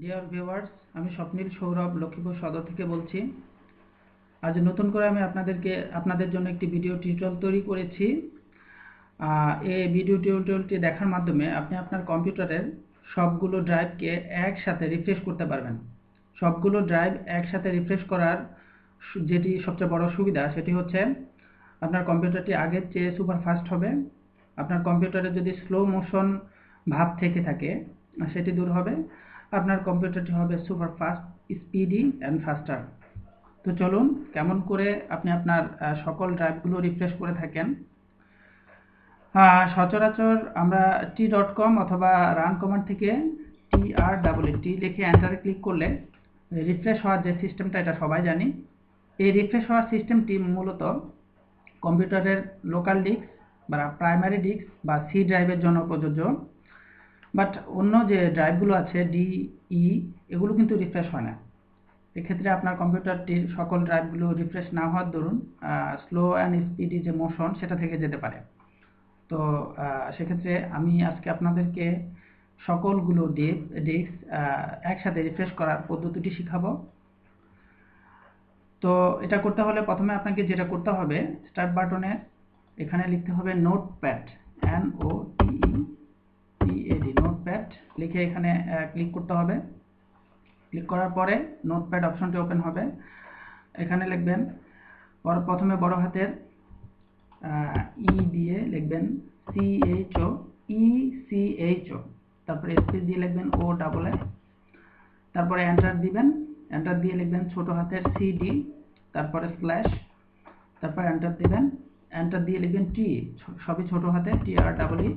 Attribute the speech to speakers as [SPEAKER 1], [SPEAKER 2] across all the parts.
[SPEAKER 1] Dear viewers আমি স্বপ্নীল সৌরভ, লক্ষ্মীপুর সদর থেকে বলছি। আজ নতুন করে আমি আপনাদেরকে, আপনাদের জন্য একটি ভিডিও টিউটোরিয়াল তৈরি করেছি। এই ভিডিও টিউটোরিয়ালটি দেখার মাধ্যমে আপনি আপনার কম্পিউটারের সবগুলো ড্রাইভকে একসাথে রিফ্রেশ করতে পারবেন। সবগুলো ড্রাইভ একসাথে রিফ্রেশ করার যেটি সবচেয়ে বড় সুবিধা, সেটি হচ্ছে আপনার কম্পিউটারটি আগের চেয়ে সুপার ফাস্ট হবে। আপনার কম্পিউটারে যদি স্লো মোশন ভাব থেকে থাকে, সেটি দূর হবে। আপনার কম্পিউটারটি হবে super fast speedy and faster তো চলুন, কেমন করে আপনি আপনার সকল ড্রাইভগুলো রিফ্রেশ করে থাকেন? সচরাচর আমরা টি ডট কম অথবা রান কমান্ড থেকে টি আর ডাবল টি লিখে অ্যান্টারে ক্লিক করলে রিফ্রেশ হওয়ার যে সিস্টেমটা এটা সবাই জানি। এই রিফ্রেশ হওয়ার সিস্টেমটি মূলত কম্পিউটারের লোকাল ডিস্ক বা প্রাইমারি ডিস্ক বা সি ড্রাইভের জন্য প্রযোজ্য। বাট অন্য যে ড্রাইভগুলো আছে ডি ই e, এগুলো কিন্তু রিফ্রেশ হয় না। এক্ষেত্রে আপনার কম্পিউটারটির সকল ড্রাইভগুলো রিফ্রেশ না হওয়ার দরুন স্লো অ্যান্ড স্পিডি যে মোশন সেটা থেকে যেতে পারে। তো সেক্ষেত্রে আমি আজকে আপনাদেরকে সকলগুলো ডিস্ক একসাথে রিফ্রেশ করার পদ্ধতিটি শিখাবো। তো এটা করতে হলে প্রথমে আপনাকে যেটা করতে হবে স্টার্ট বাটনে এখানে লিখতে হবে note pad N O T P A D notepad লিখে এখানে ক্লিক করতে হবে। ক্লিক করার পরে নোটপ্যাড অপশনটি ওপেন হবে। এখানে লিখবেন প্রথমে বড় হাতের ই e দিয়ে লিখবেন C H O E C H O তারপরে স্পেস দিয়ে লিখবেন ও ডাবল এস তারপরে এন্টার দিবেন এন্টার দিয়ে লিখবেন ছোট হাতের সি ডি তারপরে স্ল্যাশ তারপরে এন্টার দিবেন এন্টার দিয়ে লিখবেন টি সবই ছোট হাতে টি আর ডাবল ই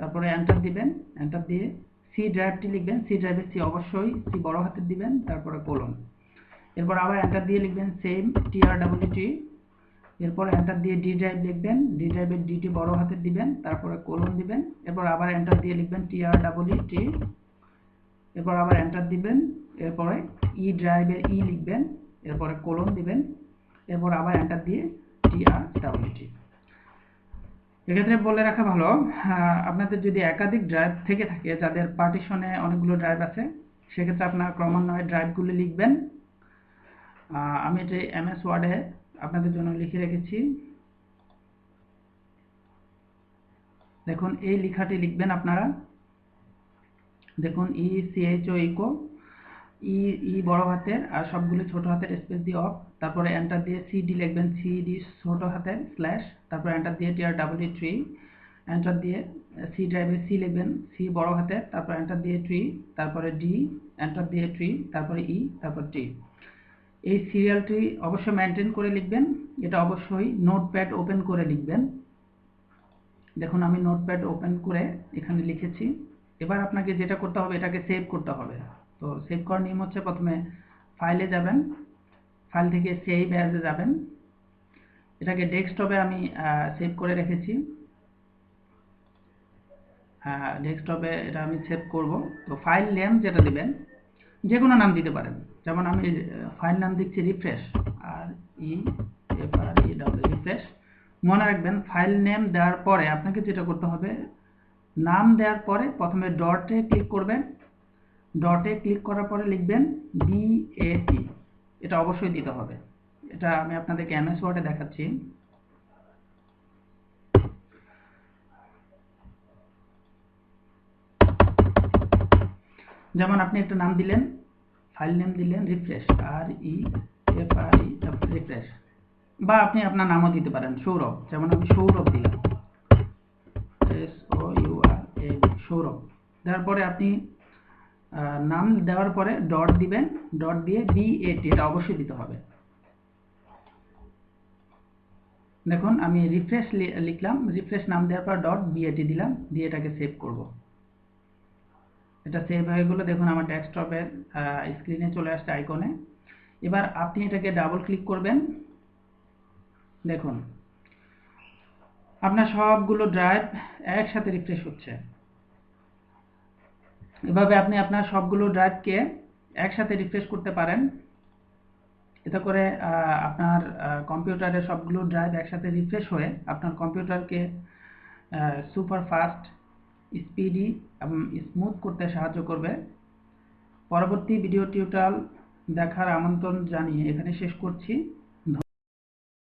[SPEAKER 1] তারপরে এন্টার দিবেন এন্টার দিয়ে সি ড্রাইভটি লিখবেন সি ড্রাইভে সি অবশ্যই সি বড় হাতের দিবেন, তারপরে কোলন এরপর আবার এন্টার দিয়ে লিখবেন সেম টি আর ডাবল টি এরপর এন্টার দিয়ে ডি ড্রাইভ লিখবেন ডি ড্রাইভের ডিটি বড় হাতের দিবেন, তারপরে কোলন দিবেন। এরপর আবার এন্টার দিয়ে লিখবেন টি আর ডাবল টি এরপর আবার এন্টার দিবেন, এরপরে ই ড্রাইভে ই লিখবেন, এরপরে কোলন দিবেন। এরপর আবার এন্টার দিয়ে টি আর ডাবল টি এক্ষেত্রে বলে রাখা ভালো। আপনাদের যদি একাধিক ড্রাইভ থেকে থাকে, যাদের পার্টিশনে অনেকগুলো ড্রাইভ আছে, সেক্ষেত্রে আপনার ক্রমান্বয়ে ড্রাইভগুলি লিখবেন। আমি এটি এম এস ওয়ার্ডে আপনাদের জন্য লিখে রেখেছি। দেখুন, এই লেখাটি লিখবেন আপনারা। দেখুন ই সিএইচও ইকো ই ই বড় হাতের আর সবগুলো ছোট হাতের স্পেস দিয়ে অফ তারপরে এন্টার দিয়ে সিডি লিখবেন সিডি ছোট হাতের স্ল্যাশ তারপরে এন্টার দিয়ে T R double tree enter দিয়ে সি ড্রাইভে সি লিখবেন সি বড় হাতের, তারপর এন্টার দিয়ে ট্রি তারপরে ডি এন্টার দিয়ে ট্রি তারপরে ই তারপর টি এই সিরিয়ালটি অবশ্যই মেনটেন করে লিখবেন, এটা অবশ্যই নোটপ্যাড ওপেন করে লিখবেন। দেখুন, আমি নোটপ্যাড ওপেন করে এখানে লিখেছি। এবার আপনাকে যেটা করতে হবে, এটাকে সেভ করতে হবে। তো সেভ করার নিয়ম হচ্ছে প্রথমে ফাইলে যাবেন। ফাইল থেকে সেভ অ্যাজে যাবেন। এটাকে ডেস্কটপে আমি সেভ করে রেখেছি। ডেস্কটপে এটা আমি সেভ করব। তো ফাইল নেম যেটা দিবেন যে কোনো নাম দিতে পারেন। যেমন আমি ফাইল নাম দিচ্ছি refresh R E F R E W refresh মনে রাখবেন ফাইল নেম দেওয়ার পরে আপনাকে যেটা করতে হবে, নাম দেওয়ার পরে প্রথমে ডটে ক্লিক করবেন। ডটে ক্লিক করার পরে লিখবেন বিএটি এটা অবশ্যই দিতে হবে। এটা আমি আপনাদেরকে এমএস ওয়ার্ডে দেখাচ্ছি। যেমন আপনি একটা নাম দিলেন, ফাইল নেম দিলেন refresh R E F R E refresh বা আপনি আপনার নামও দিতে পারেন, সৌরভ, যেমন আমি সৌরভ দিলাম। S O U R A Sourav. তারপরে আপনি নাম দেওয়ার পরে ডট দিবেন ডট দিয়ে বি এটি এটা অবশ্যই দিতে হবে। দেখুন, আমি রিফ্রেশ লিখলাম রিফ্রেশ নাম দেওয়ার পর ডট বিএটি দিলাম, দিয়ে এটাকে সেভ করব। এটা সেভ হয়ে গেলো, দেখুন আমার ডেস্কটপের স্ক্রিনে চলে আসছে আইকনে এবার আপনি এটাকে ডাবল ক্লিক করবেন। দেখুন, আপনার সবগুলো ড্রাইভ একসাথে রিফ্রেশ হচ্ছে। এভাবে আপনি আপনার সবগুলো ড্রাইভকে একসাথে রিফ্রেশ করতে পারেন। এতে করে আপনার কম্পিউটারে সবগুলো ড্রাইভ একসাথে রিফ্রেশ হয়ে আপনার কম্পিউটারকে সুপার ফাস্ট, স্পিডি এবং স্মুথ করতে সাহায্য করবে। পরবর্তী ভিডিও টিউটোরিয়াল দেখার আমন্ত্রণ জানিয়ে এখানে শেষ করছি।